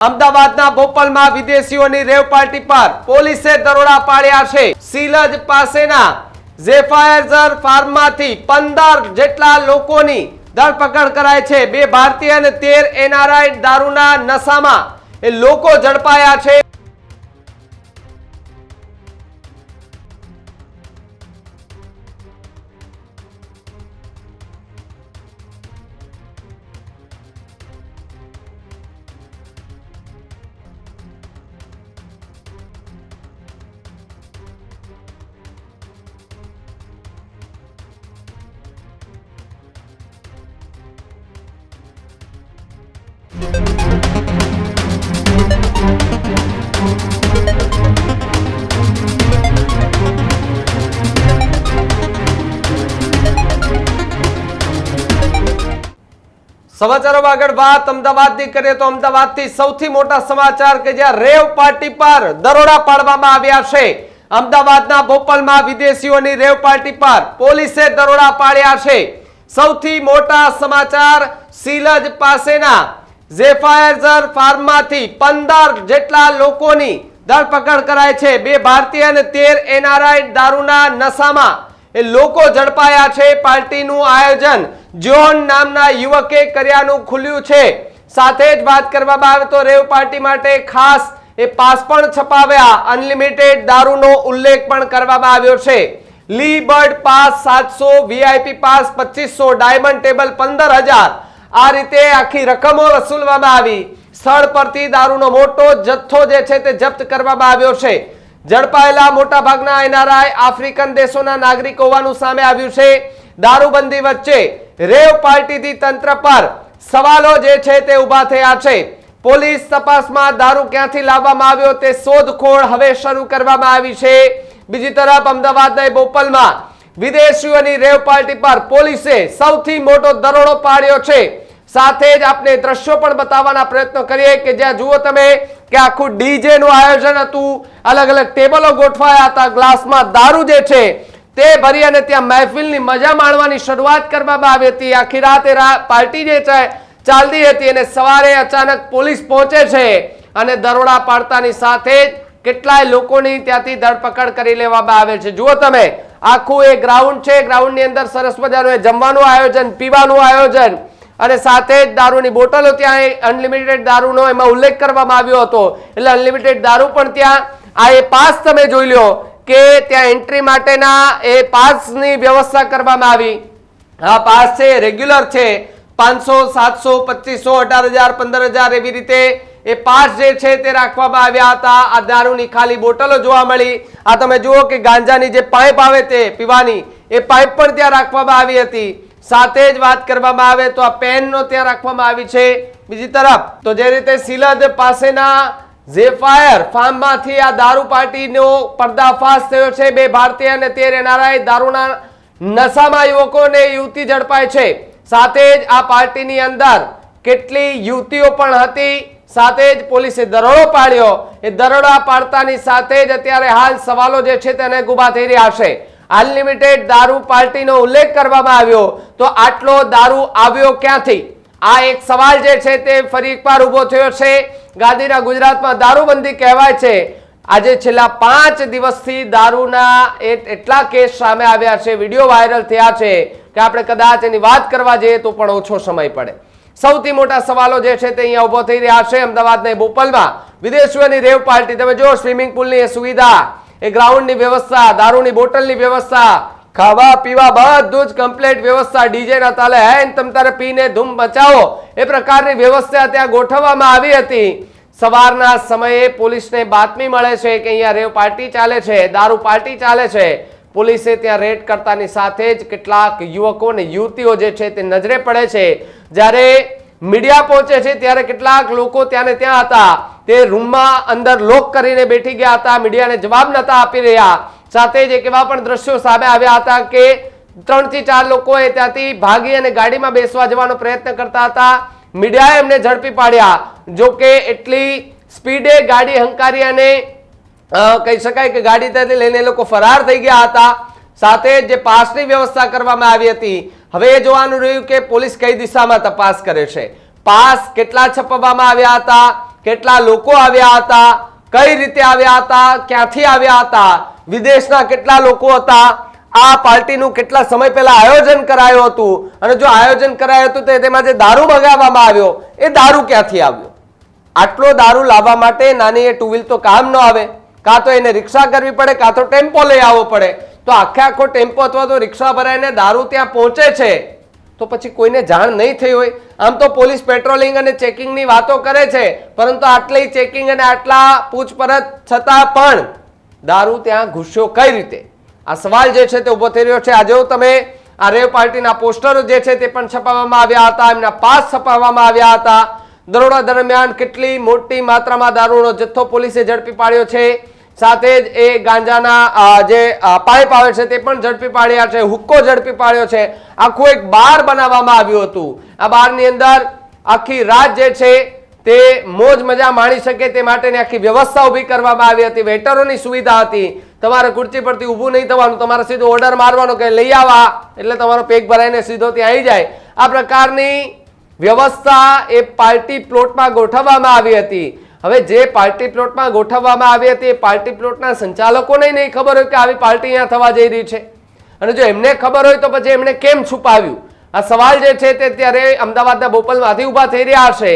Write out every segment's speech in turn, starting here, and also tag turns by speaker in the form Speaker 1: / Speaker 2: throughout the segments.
Speaker 1: અમદાવાદના બોપલમાં વિદેશીઓની રેવ પાર્ટી પર પોલીસે દરોડા પાડ્યા છે. સીલજ પાસેના ઝેફાયઝર ફાર્મમાંથી પંદર જેટલા લોકોની ધરપકડ કરાય છે. બે ભારતીય અને તેર એનઆરઆઈ દારૂના નશામાં એ લોકો ઝડપાયા છે. સમાચારોમાં આગળ વાત. અમદાવાદની કરીએ તો અમદાવાદથી સૌથી મોટા સમાચાર કે જ્યાં રેવ પાર્ટી પર દરોડા પાડવામાં આવ્યા છે. અમદાવાદના ભોપાલમાં વિદેશીઓની રેવ પાર્ટી પર પોલીસે દરોડા પાડ્યા છે. સૌથી મોટા સમાચાર સિલજ પાસેના ઝેફાયઝર ફાર્મમાંથી પંદર જેટલા લોકોની ધરપકડ કરાય છે. બે ભારતીય અને તેર એનઆરઆઈ દારૂના નશામાં એ લોકો ઝડપાયા છે. પાર્ટીનું આયોજન જોન નામના યુવકે કર્યાનું ખુલ્યું છે. સાથે જ વાત કરવામાં આવે તો રેવ પાર્ટી માટે ખાસ એ પાસ પણ છપાવ્યા. અનલિમિટેડ દારૂનો ઉલ્લેખ પણ કરવામાં આવ્યો છે. લી બર્ડ પાસ સાતસો વીઆઈપી પાસ પચીસો, ડાયમંડ ટેબલ પંદર હજાર. આ રીતે આખી રકમો વસૂલવામાં આવી. સ્થળ પરથી દારૂનો મોટો જથ્થો જે છે તે જપ્ત કરવામાં આવ્યો છે. ઝડપાયેલા મોટા ભાગના એનઆરઆઈ આફ્રિકન દેશોના નાગરિક હોવાનું સામે આવ્યું છે. દારૂબંધી વચ્ચે રેવ પાર્ટીથી તંત્ર પર સવાલો જે છે તે ઊભા થયા છે. પોલીસ તપાસમાં દારૂ ક્યાંથી લાવવામાં આવ્યો તે શોધખોળ હવે શરૂ કરવામાં આવી છે. બીજી તરફ અમદાવાદના બોપલમાં વિદેશીઓની રેવ પાર્ટી પર પોલીસે સૌથી મોટો દરોડો પાડ્યો છે. સાથે જ આપણે દ્રશ્યો પણ બતાવવાના પ્રયત્નો કરીએ કે જ્યાં જુઓ તમે કે આખું ડીજે નું આયોજન હતું. અલગ અલગ ટેબલો ગોઠવાયા હતા. ગ્લાસમાં દારૂ જે છે તે ભરી અને ત્યાં મહેફિલની મજા માણવાની શરૂઆત કરવામાં આવી હતી. આખી રાતે પાર્ટી જે ચાલતી હતી અને સવારે અચાનક પોલીસ પહોંચે છે અને દરોડા પાડતાની સાથે જ કેટલાય લોકોની ત્યાંથી ધરપકડ કરી લેવામાં આવે છે. જુઓ તમે, આખું એ ગ્રાઉન્ડ છે. ગ્રાઉન્ડની અંદર સરસ મજાનું એ જમવાનું આયોજન, પીવાનું આયોજન અને સાથે જ દારૂની બોટલો ત્યાં અનલિમિટેડ દારૂનો એમાં ઉલ્લેખ કરવામાં આવ્યો હતો. એટલે અનલિમિટેડ દારૂ પણ ત્યાં, આ એ પાસ તમે જોઈ લો કે ત્યાં એન્ટ્રી માટેના એ પાસની વ્યવસ્થા કરવામાં આવી. આ પાસ છે રેગ્યુલર છે. પાંચસો, સાતસો, પચીસો, અઢાર હજાર, પંદર હજાર એવી રીતે એ પાસ જે છે તે રાખવામાં આવ્યા હતા. આ દારૂની ખાલી બોટલો જોવા મળી. આ તમે જુઓ કે ગાંજાની જે પાઇપ આવે તે પીવાની, એ પાઇપ પણ ત્યાં રાખવામાં આવી હતી. સાથે જ વાત કરવામાં આવે તો આ પેનનો ત્યાં રાખવામાં આવી છે. બીજી તરફ, તો જે રીતે સિલદ પાસેના ઝેફાયર ફાર્મમાંથી આ દારૂ પાર્ટીનો પર્દાફાશ થયો છે. બે ભારતીય અને તેર એનઆરઆઈ દારૂના નશામાં યુવકોને યુવતી ઝડપાય છે. સાથે જ આ પાર્ટીની અંદર કેટલી યુવતીઓ પણ હતી. સાથે જ પોલીસે દરોડો પાડ્યો. એ દરોડા પાડતાની સાથે જ અત્યારે હાલ સવાલો જે છે તેને ગુભા થઈ રહ્યા છે. અનલિમિટેડ દારૂ પાર્ટીનો ઉલ્લેખ કરવામાં આવ્યો. તો આટલો દારૂ આવ્યો ક્યાંથી? આ એક સવાલ જે છે તે ફરી એકવાર ઊભો થયો છે. ગાંધીના ગુજરાતમાં દારૂબંધી કહેવાય છે. આજે છેલ્લા પાંચ દિવસથી દારૂના એટલા કેસ સામે આવ્યા છે, વીડિયો વાયરલ થયા છે કે આપણે કદાચ એની વાત કરવા જઈએ તો પણ ઓછો સમય પડે. સૌથી મોટા સવાલો જે છે તે અહીંયા ઊભો થઈ રહ્યા છે. અમદાવાદના બોપલમાં વિદેશીઓની રેવ પાર્ટી. તમે જો સ્વિમિંગ પુલની સુવિધા, એ ગ્રાઉન્ડની વ્યવસ્થા, દારૂની બોટલની વ્યવસ્થા ખાવા પીવા બધું જ કમ્પ્લીટ વ્યવસ્થા ડીજે ના તાલે હેન તમ તારે પીને ધૂમ મચાવો. એ પ્રકારની વ્યવસ્થા ત્યાં ગોઠવવામાં આવી હતી. સવારના સમયે પોલીસને બાતમી મળે છે કે અહીંયા રેવ પાર્ટી ચાલે છે, દારૂ પાર્ટી ચાલે છે. પોલીસે ત્યાં રેડ કરતાની સાથે જ કેટલાક યુવકો અને યુવતીઓ જે છે તે નજરે પડે છે. જ્યારે મીડિયા પહોંચે છે ત્યારે કેટલાક લોકો ત્યાં ત્યાં હતા. તે રૂમમાં અંદર લોક કરીને બેઠી ગયા હતા, મીડિયાને જવાબ નતા આપી રહ્યા. સાથે જ એક એવા પણ દ્રશ્યો સામે આવ્યા હતા કે ત્રણથી ચાર લોકોએ ત્યાંથી ભાગી અને ગાડીમાં બેસવા જવાનો પ્રયત્ન કરતા હતા. મીડિયાએ એમને ઝડપી પાડ્યા. જો કે એટલી સ્પીડે ગાડી હંકારી અને કહી શકાય કે ગાડી ત્યાંથી લઈને લોકો ફરાર થઈ ગયા હતા. સાથે જ પાસની વ્યવસ્થા કરવામાં આવી હતી, હવે એ જોવાનું રહ્યું કે પોલીસ કઈ દિશામાં તપાસ કરે છે. પાસ કેટલા છપાવવામાં આવ્યા હતા, કેટલા લોકો આવ્યા હતા, કઈ રીતે આવ્યા હતા, ક્યાંથી આવ્યા હતા વિદેશના કેટલા લોકો હતા, આ પાર્ટીનું કેટલા સમય પહેલા આયોજન કરાયું હતું, અને જો આયોજન કરાયું હતું તો તેમાં જે દારૂ મગાવવામાં આવ્યો, એ દારૂ ક્યાંથી આવ્યો? આટલો દારૂ લાવવા માટે નાની એ ટુ વ્હીલ તો કામ ન આવે, કાં તો એને રિક્ષા કરવી પડે, કાં તો ટેમ્પો લઈ આવવો પડે. તો આખે આખો ટેમ્પો અથવા તો રિક્ષા ભરાઈને દારૂ ત્યાં પહોંચે છે, તો પછી કોઈને જાણ નહીં થઈ હોય. આમ તો પોલીસ પેટ્રોલિંગ અને ચેકિંગની વાતો કરે છે, પરંતુ આટલી ચેકિંગ અને આટલા પૂછપરછ છતાં પણ દારૂ ત્યાં ઘૂસ્યો કઈ રીતે? આ સવાલ જે છે તે ઊભો થઈ રહ્યો છે. આજે તમે આ રેવ પાર્ટીના પોસ્ટરો જે છે તે પણ છપાવવામાં આવ્યા હતા, એમના પાસ છપાવવામાં આવ્યા હતા. દરોડા દરમિયાન કેટલી મોટી માત્રામાં દારૂનો જથ્થો પોલીસે ઝડપી પાડ્યો છે. સાથે જ એ ગાંજાના જે પાઇપ આવે છે તે પણ ઝડપી પાડ્યા છે, હુક્કો ઝડપી પાડ્યો છે. આખું એક બાર બનાવવામાં આવ્યું હતું. આ બારની અંદર આખી રાત જે છે તે મોજ મજા માણી શકે તે માટેની આખી વ્યવસ્થા ઊભી કરવામાં આવી હતી. વેટરોની સુવિધા હતી. તમારે ખુરચી પરથી ઊભું નહીં થવાનું. તમારે સીધો ઓર્ડર મારવાનો કે લઈ આવા. એટલે તમારો પેક ભરાઈને સીધો ત્યાં આવી જાય. આ પ્રકારની વ્યવસ્થા એ પાર્ટી પ્લોટમાં ગોઠવવામાં આવી હતી. હવે જે પાર્ટી પ્લોટમાં ગોઠવવામાં આવી હતી, એ પાર્ટી પ્લોટના સંચાલકોને નહીં ખબર હોય કે આવી પાર્ટી અહીંયા થવા જઈ રહી છે. અને જો એમને ખબર હોય તો પછી એમણે કેમ છુપાવ્યું? આ સવાલ જે છે તે ત્યારે અમદાવાદના બોપલમાંથી ઊભા થઈ રહ્યા હશે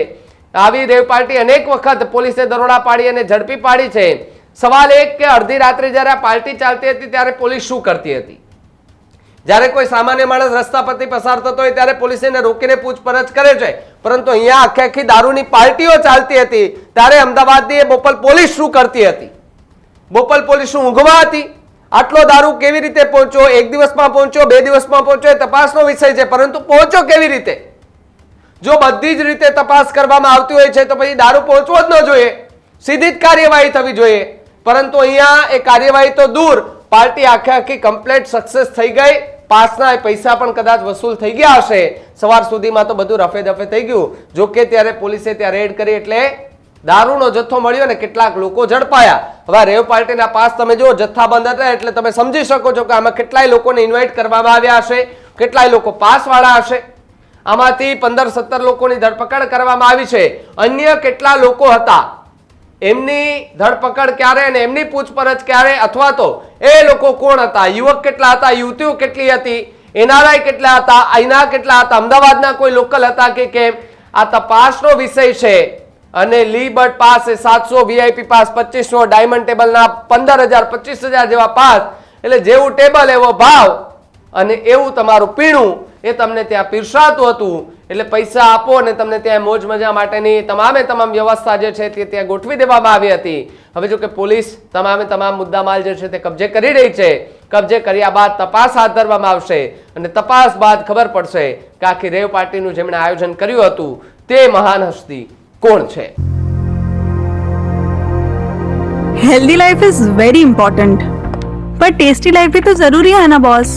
Speaker 1: આવી રેવ પાર્ટી અનેક વખત પોલીસે દરોડા પાડી અને ઝડપી પાડી છે. સવાલ એક કે અડધી રાત્રે જ્યારે આ પાર્ટી ચાલતી હતી ત્યારે પોલીસ શું કરતી હતી? જ્યારે કોઈ સામાન્ય માણસ રસ્તા પરથી પસાર થતો હોય ત્યારે પોલીસ એને રોકીને પૂછપરછ કરે છે. પરંતુ અહીંયા આખે આખી દારૂની પાર્ટીઓ ચાલતી હતી. ત્યારે અમદાવાદની બોપલ પોલીસ શું કરતી હતી? બોપલ પોલીસ શું ઊંઘમાં હતી? આટલો દારૂ કેવી રીતે પહોંચ્યો? એક દિવસમાં પહોંચ્યો, બે દિવસમાં પહોંચ્યો એ તપાસનો વિષય છે. પરંતુ પહોંચ્યો કેવી રીતે? જો બધી જ રીતે તપાસ કરવામાં આવતી હોય છે, તો પછી દારૂ પહોંચવો જ ન જોઈએ. સીધી જ કાર્યવાહી થવી જોઈએ. પરંતુ અહીંયા એ કાર્યવાહી તો દૂર. પાર્ટી આખે આખી કમ્પ્લેટ સક્સેસ થઈ ગઈ. પાસના એ પૈસા પણ કદાચ વસૂલ થઈ ગયા હશે. સવાર સુધીમાં તો બધું રફે દફે થઈ ગયું. જો કે ત્યારે પોલીસે ત્યાં રેડ કરી એટલે દારૂનો જથ્થો મળ્યો ને કેટલાક લોકો ઝડપાયા. હવે રેવ પાર્ટીના પાસ તમે જુઓ જથ્થાબંધ હતા એટલે તમે સમજી શકો છો કે આમાં કેટલાય લોકોને ઇન્વાઇટ કરવામાં આવ્યા હશે, કેટલાય લોકો પાસ વાળા હશે. આમાંથી પંદર સત્તર લોકોની ધરપકડ કરવામાં આવી છે. અન્ય કેટલા લોકો હતા? એમની ધરપકડ ક્યારે અને એમની પૂછપરછ ક્યારે? અથવા તો એ લોકો કોણ હતા? યુવક કેટલા હતા? યુવતીઓ કેટલી હતી? એનઆરઆઈ કેટલા હતા? અહીંના કેટલા હતા? અમદાવાદના કોઈ લોકલ હતા કે કેમ? આ તપાસનો વિષય છે અને લી બર્ડ પાસ એ સાતસો વીઆઈપી પાસ પચીસો ડાયમંડ ટેબલના પંદર હજાર, પચીસ હજાર જેવા પાસ. એટલે જેવું ટેબલ, એવો ભાવ અને એવું તમારું પીણું એ તમને ત્યાં પીરસાતું હતું. એટલે પૈસા આપો અને તમને ત્યાં મોજ મજા માટેની તમામે તમામ વ્યવસ્થા જે છે તે ત્યાં ગોઠવી દેવામાં આવી હતી. હવે જો કે પોલીસ તમામે તમામ મુદ્દામાલ જે છે તે કબજે કરી રહી છે. કબજે કર્યા બાદ તપાસ હાથ ધરવામાં આવશે અને તપાસ બાદ ખબર પડશે કે આખી રેવ પાર્ટીનું જેમણે આયોજન કર્યું હતું તે મહાન હસ્તી કોણ છે.
Speaker 2: Healthy life is very important પણ ટેસ્ટી લાઈફ બી તો જરૂરી હે ના બોસ